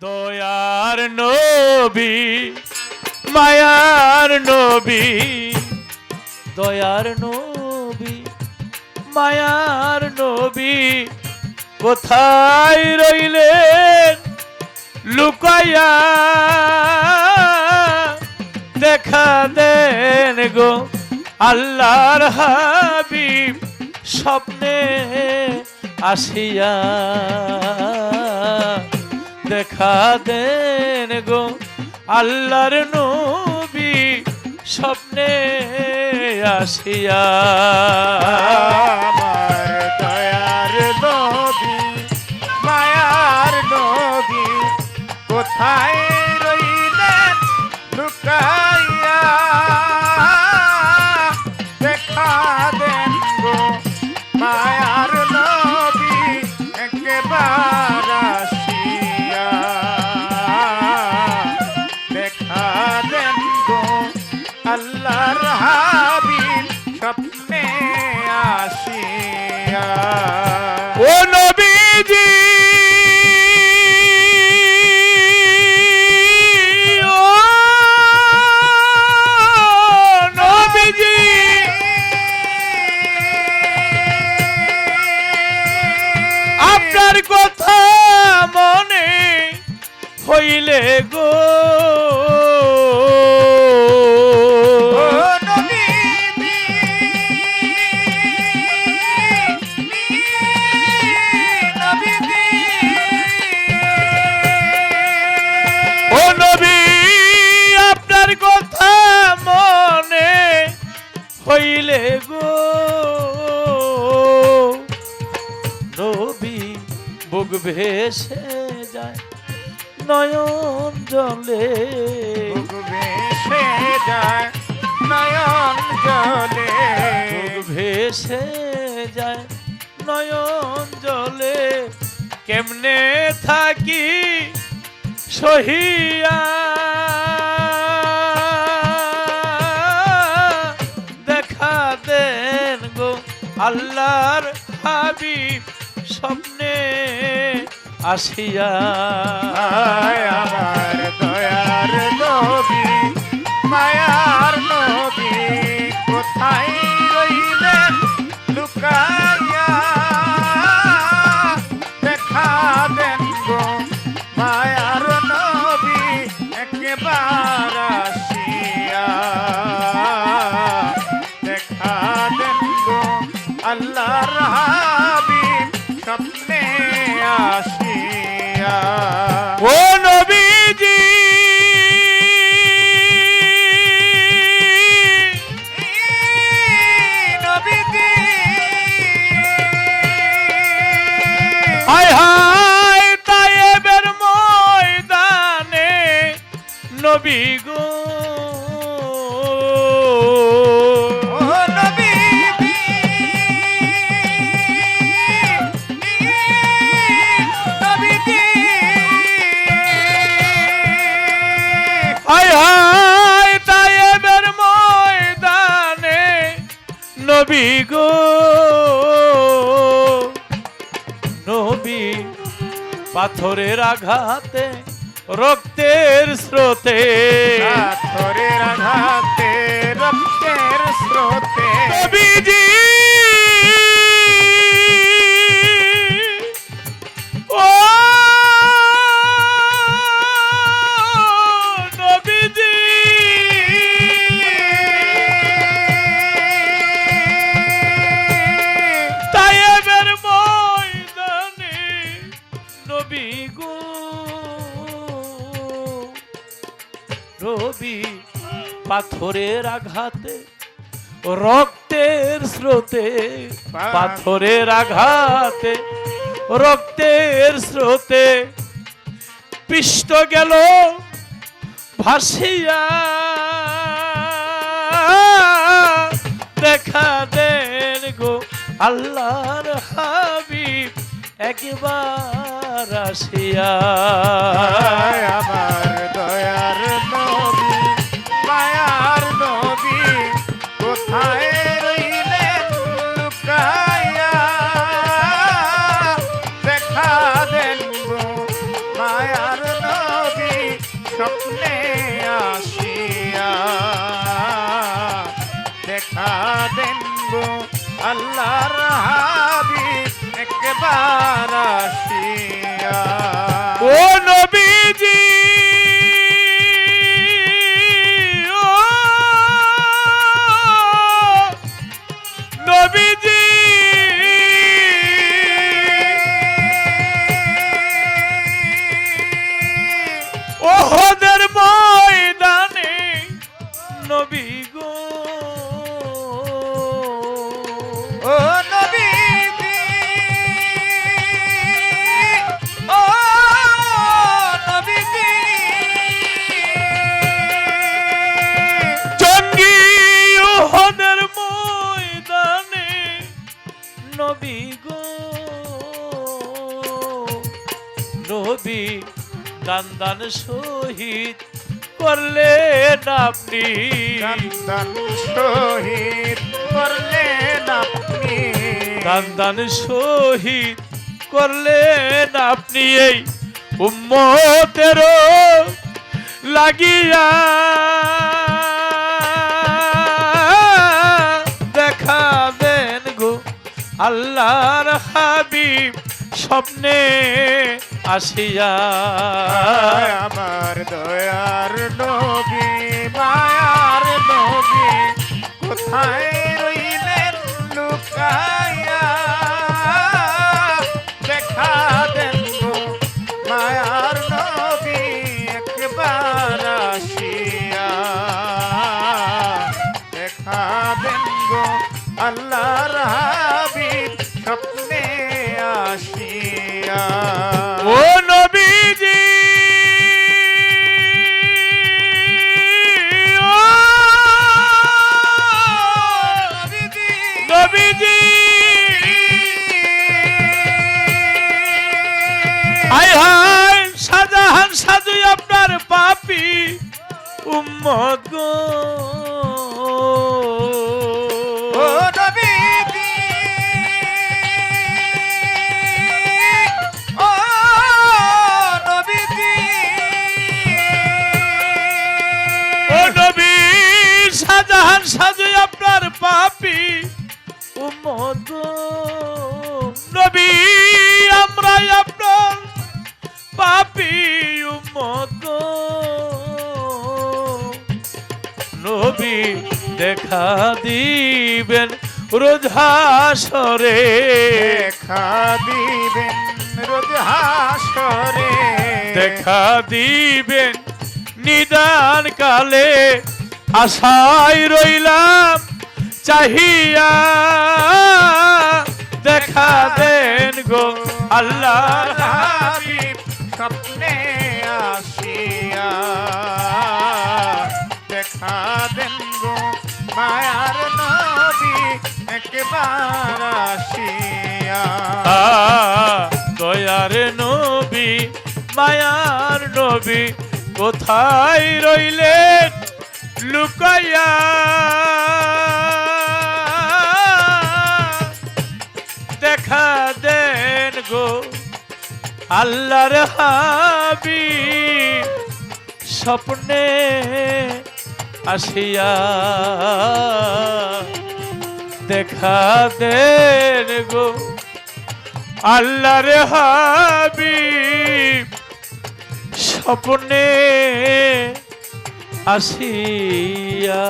দয়ার নবী, মায়ার নবী, দয়ার নবী, মায়ার নবী, কোথায় রইলেন? লুকাইয়া দেখা দেন গো আল্লাহর হাবিব, স্বপ্নে আসিয়া। দেখা দেন গো আল্লাহর নবী স্বপ্নে আসিয়া। দয়ার নবী মায়ার নবী কোথায় আসিয়া ও আপনার কথা মনে হইলে গো। নয়ন জলে। ভেসে যায় নয়ন জলে। ভেসে যায় নয়ন জলে। কেমনে থাকি সহিয়া? দেখা দেন গো আল্লাহর আসিয়া। আমার দয়ার নবী, মায়ার নবী, কোথায় রইলেন লুকাইয়া? দেখা দেন গো, মায়ার নবী, একবার আসিয়া। দেখা দেন গো, আল্লাহর নবী পাথরের আঘাতে রক্তের স্রোতে। পাথরের আঘাতে রক্তের স্রোতে। নবীজি রবি পাথরের আঘাতে, রক্তের স্রোতে, পাথরের আঘাতে, রক্তের স্রোতে পিষ্ট গেল ভাসিয়া। দেখা দেন গো আল্লাহর হাবিব। একবার আসিয়া আমার দয়ার নবী, মায়ার নবী, কোথায় লুকাইয়া? দেখা দেন মায়ার নবী, স্বপ্নে আসিয়া। দেখা দেন হাবিব একবার আসিয়া। ও নবীজি! দান দান শহীদ করলেন আপনি। কান্দান শহীদ করলেন আপনি। দান দান শহীদ করলেন আপনি এই উম্মতের লাগিয়া। দেখাবেন গো আল্লাহর হাবিব স্বপ্নে। আসিয়া। আমার দয়ার নবী মায়ার নবী কোথায় রইলেন লুকাইয়া? দেখা দেন মায়ার নবী একবার আসিয়া। দেখা দেন গো, আল্লাহর হাবিব, স্বপ্নে আসিয়া। নবীজি হায় হায় শাহজাহান সাজু আপনার পাপি উম্মত গো। দেখা দিবেন রোজ হাসরে। দেখা দিবেন রোজ হাসরে। দেখা দিবেন নিদান কালে। আশায় রইলাম চাহিয়া। দেখা দেন গো আল্লাহ স্বপ্নে আসিয়া। দেখা দেন মায়ার নবী একবার আসিয়া। দয়ার নবী, মায়ার নবী, কোথায় রইলেন লুকাইয়া? দেখা দেন গো আল্লাহর হাবি স্বপ্নে আসিয়া। দেখা গো। আল্লাহর হাবি স্বপ্নে আসিয়া